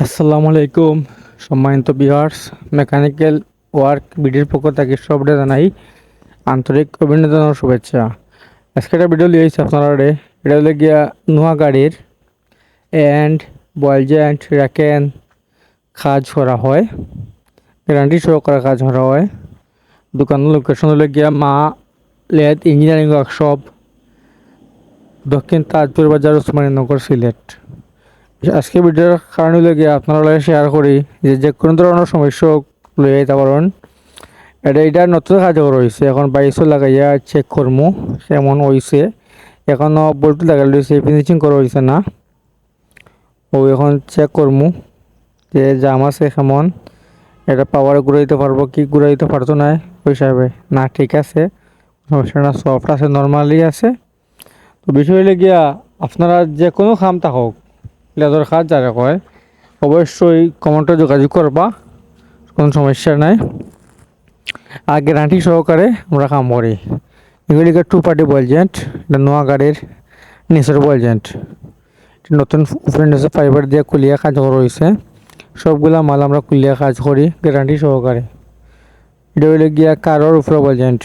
আসসালামু আলাইকুম, সম্মানিত বিহার্স মেকানিক্যাল ওয়ার্ক বিডির পক্ষ থেকে সবটা জানাই আন্তরিক অভিনন্দন ও শুভেচ্ছা। আজকে একটা ভিডিও লিয়েছি আপনারা এটা হলে গিয়া নোয়া গাড়ির অ্যান্ড বয়েলজেন্ট র্যাকেন কাজ করা হয়। গ্যারান্টি সহকারে কাজ করা হয়। দোকানের লোকেশন হলে গিয়া মা লেদ ইঞ্জিনিয়ারিং ওয়ার্কশপ দক্ষিণ তাজপুর বাজার, ওসমানীনগর, সিলেট। আজকে ভিডিওর কারণ হলো গিয়ে আপনারা লগে শেয়ার করি, যে যে কোনো ধরনের সমস্যা লই আইতে পারেন এটা এটা নতুন কার্যকর হয়েছে এখন বাইশও লাগাইয়া চেক করমু, কেমন হয়েছে এখনও বল্টু লাগাই লইছে ফিনিশিং করা হয়েছে না। ও এখন চেক করমু, যে জাম আছে কেমন। এটা পাওয়ার ঘুরাইতে পারব কি ঘুরাইতে পারতো না, ওই হিসাবে। না, ঠিক আছে। সমস্যা না সফট আছে নর্মালি আছে। তো বিষয় হলে গিয়া, আপনারা যে কোনো খাম থাকক লেদর কাজ যারা কয়? অবশ্যই কমেন্টে যোগাযোগ করবা, কোনো সমস্যা নাই। আর গ্যারান্টি সহকারে আমরা কাম করি। এগুলিকে টু পার্টি বলজেন্ট এটা নোয়া গাড়ির নিচের বলজেন্ট নতুন ফ্রেন্ড আছে ফাইবার দিয়ে কুলিয়া কাজ করা হয়েছে সবগুলা মাল আমরা কুলিয়া কাজ করি গ্যারান্টি সহকারে। এটা হইলে গিয়া কারোর উপরে বলজেন্ট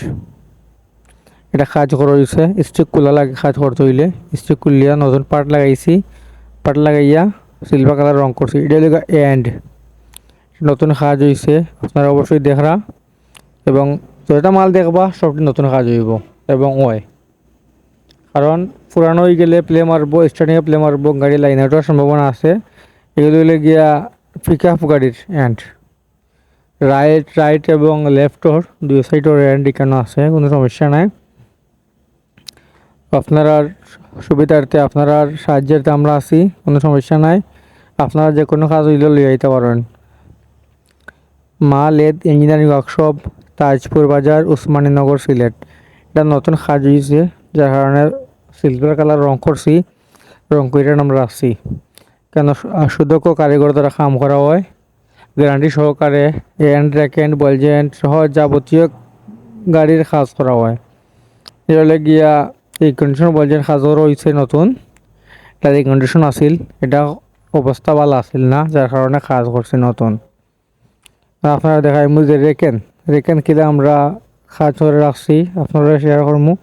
এটা কাজ করা হয়েছে স্টিক কুলা লাগে কাজ করতে হইলে। স্টিক কুলিয়া নতুন পার্ট লাগাইছি। পাট লাগাইয়া সিলভার কালার রং করছি। এটা হলো এন্ড নতুন কাজ হয়েছে আপনারা অবশ্যই দেখরা। এবং যেটা মাল দেখবা, সবটি নতুন কাজ হইব এবং ওয় কারণ পুরানো হয়ে গেলে প্লে মারবো স্টার্টিংয়ে প্লে মারবো, গাড়ি লাইন আউটের সম্ভাবনা আছে। এগুলো হলে গিয়া পিক আপ গাড়ির এন্ড রাইট রাইট এবং লেফটর দুই সাইডের এন্ড এখানে আছে, কোনো সমস্যা নাই। আপনারা সুবিধার্থে, আপনার সাহায্যার্থে আমরা আছি, কোনো সমস্যা নাই। আপনারা যে কোনো কাজ হইলে লিয়ে আইতে পারেন। মা লেদ ইঞ্জিনিয়ারিং ওয়ার্কশপ, তাজপুর বাজার, উসমানীনগর, সিলেট। এটা নতুন কাজ হয়েছে যার কারণে সিলভার কালার রং করছি, রং করে আমরা রাখছি। কেন সুদক্ষ কারিগর দ্বারা কাম করা হয়। গ্যারান্টি সহকারে এন্ড র্যাকেন্ড বলজেন্ট সহ যাবতীয় গাড়ির কাজ করা হয়। এগুলো গিয়া এই কন্ডিশন বলছেন সাজর হয়েছে নতুন এটা এই কন্ডিশন আছিল। এটা অবস্থা ভালো আছিল না যার কারণে কাজ করছে নতুন। আপনারা দেখাই যে রেকেন রেকেন কিলে আমরা কাজ করে রাখছি আপনারা শেয়ার করমু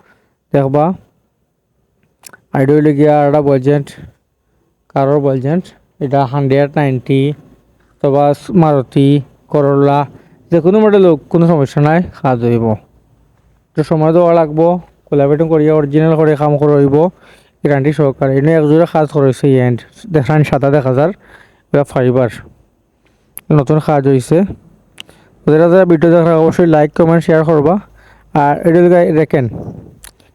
দেখবা আইডিওলি গিয়া একটা বলজেন্ট কারোর বলজেন্ট এটা হান্ড্রেড নাইনটি অথবা মারুতি করলা যে কোনো মডেল কোনো সমস্যা নাই কাজ হইব একটু সময় দেওয়া লাগবো। কোলাবেটিং করিয়া অরিজিনাল করে কাম করব গ্যারান্টি সহকারে। এনে একজোড়া কাজ করেছে এন্ড দেখান সাদা দেখা যার ফাইবার নতুন কাজ হয়েছে যারা যারা ভিডিও দেখা অবশ্যই লাইক কমেন্ট শেয়ার করবা আর এটা রেখেন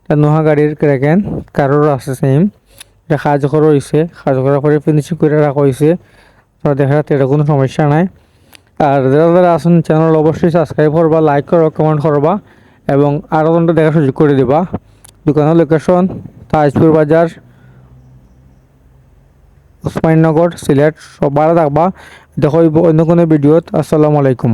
নোহা গাড়ির রেখেন কারোর আছে সেম এটা কাজ করা হয়েছে কাজ করার পরে ফিনিশিং করে রাখা হয়েছে দেখা যাচ্ছে কোনো সমস্যা নাই। আর যারা যারা আসুন চ্যানেল অবশ্যই সাবস্ক্রাইব করবা লাইক করবা কমেন্ট করবা এবং আরও দেখা দেখার সুযোগ করে দেবা। দোকানের লোকেশন তাজপুর বাজার ওসমানীনগর সিলেট, সব ভালো থাকবা। দেখো অন্য কোনো ভিডিওত। আসসালামু আলাইকুম।